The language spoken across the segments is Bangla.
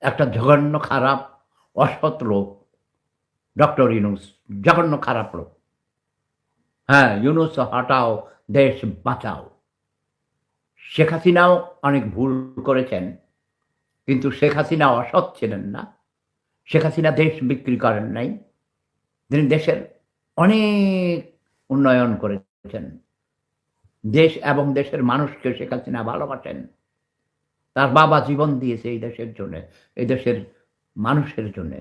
একটা জঘন্য খারাপ, অসৎ লোক, ডক্টর ইউনুস, জঘন্য খারাপ লোক। হ্যাঁ ইউনুস, হটাও, দেশ বাঁচাও। শেখ হাসিনাও অনেক ভুল করেছেন, কিন্তু শেখ হাসিনা অসৎ ছিলেন না। শেখ হাসিনা দেশ বিক্রি করেন নাই। তিনি দেশের অনেক উন্নয়ন করেছেন। দেশ এবং দেশের মানুষকে শেখ হাসিনা ভালোবাসেন। তার বাবা জীবন দিয়েছে এই দেশের জন্য, এই দেশের মানুষের জন্য।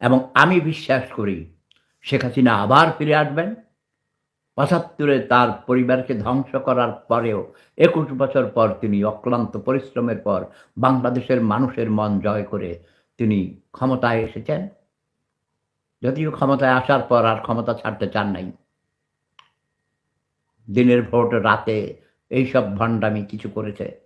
এবং আমি বিশ্বাস করি শেখ হাসিনা আবার ফিরে আসবেন। পঁচাত্তরে তার পরিবারকে ধ্বংস করার পরেও একুশ বছর পর তিনি অক্লান্ত পরিশ্রমের পর বাংলাদেশের মানুষের মন জয় করে তিনি ক্ষমতায় এসেছেন। যদিও ক্ষমতায় আসার পর আর ক্ষমতা ছাড়তে চান নাই। দিনের ভোট, রাতে এইসব ভণ্ডামি কিছু করেছে।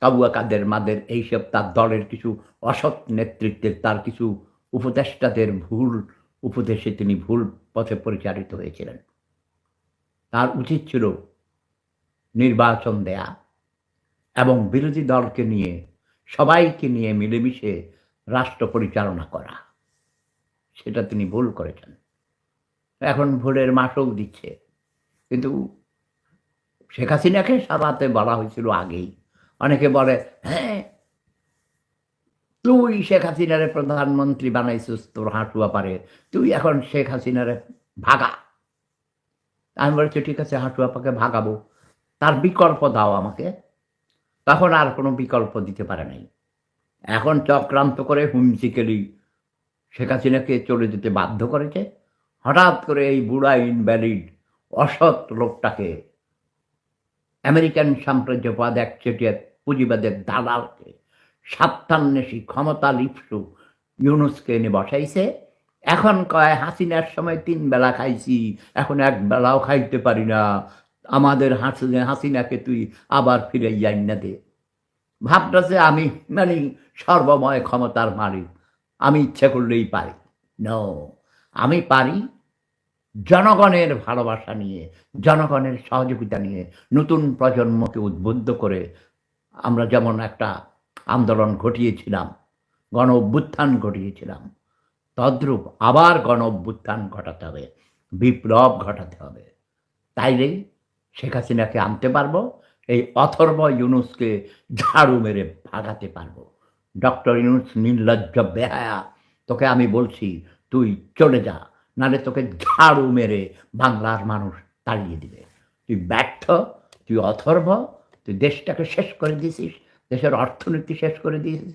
কাবুয়া কাদের মাদের এইসব তার দলের কিছু অসৎ নেতৃত্বের, তার কিছু উপদেষ্টাদের ভুল উপদেশে তিনি ভুল পথে পরিচালিত হয়েছিলেন। তার উচিত ছিল নির্বাচন দেয়া এবং বিরোধী দলকে নিয়ে, সবাইকে নিয়ে মিলেমিশে রাষ্ট্র পরিচালনা করা। সেটা তিনি ভুল করেছেন। এখন ভুলের মাসক দিচ্ছে। কিন্তু শেখ হাসিনাকে সারাতে বলা হয়েছিল আগেই। অনেকে বলে হ্যাঁ তুই শেখ হাসিনারে প্রধানমন্ত্রী বানাইছিস তোর হাঁটুয়া পারে। তুই এখন শেখ হাসিনারে ভাগা। আমি বলেছি, ঠিক আছে হাঁটুয়াপাকে ভাগাবো। তার বিকল্প দাও আমাকে। তখন আর কোনো বিকল্প দিতে পারে নাই। এখন চক্রান্ত করে হুমসিকেলি শেখ হাসিনাকে চলে যেতে বাধ্য করেছে। হঠাৎ করে এই বুড়া ইনভ্যালিড, অসৎ লোকটাকে আমেরিকান সাম্রাজ্যবাদ একচেটিয়া পুঁজিবাদের দালালকে সাত্তান্বেষী ক্ষমতা লিপসু ইউনুসকে এনে বসাইছে। এখন কয়, হাসিনার সময় তিন বেলা খাইছি, এখন এক বেলাও খাইতে পারি না। আমাদের হাসিনা হাসিনাকে তুই আবার ফিরে যাই না দে। ভাবটাছে আমি মানে সর্বময় ক্ষমতার মালিক, আমি ইচ্ছে করলেই পারি। ন আমি পারি জনগণের ভালোবাসা নিয়ে, জনগণের সহযোগিতা নিয়ে নতুন প্রজন্মকে উদ্বুদ্ধ করে আমরা যেমন একটা আন্দোলন ঘটিয়েছিলাম গণ অভ্যুত্থান ঘটিয়েছিলাম, তদ্রূপ আবার গণ অভ্যুত্থান ঘটাতে হবে, বিপ্লব ঘটাতে হবে। তাইলেই শেখ হাসিনাকে আনতে পারব, এই অথর্ব ইউনুসকে ঝাড়ু মেরে ভাগাতে পারব। ডক্টর ইউনুস নির্লজ্জ বেহায়া, তোকে আমি বলছি, তুই চলে যা, নালে তোকে ঝাড়ু মেরে বাংলার মানুষ তাড়িয়ে দিবে। তুই ব্যর্থ, তুই অথর্ব তুই দেশটাকে শেষ করে দিয়েছিস দেশের অর্থনীতি শেষ করে দিয়েছিস।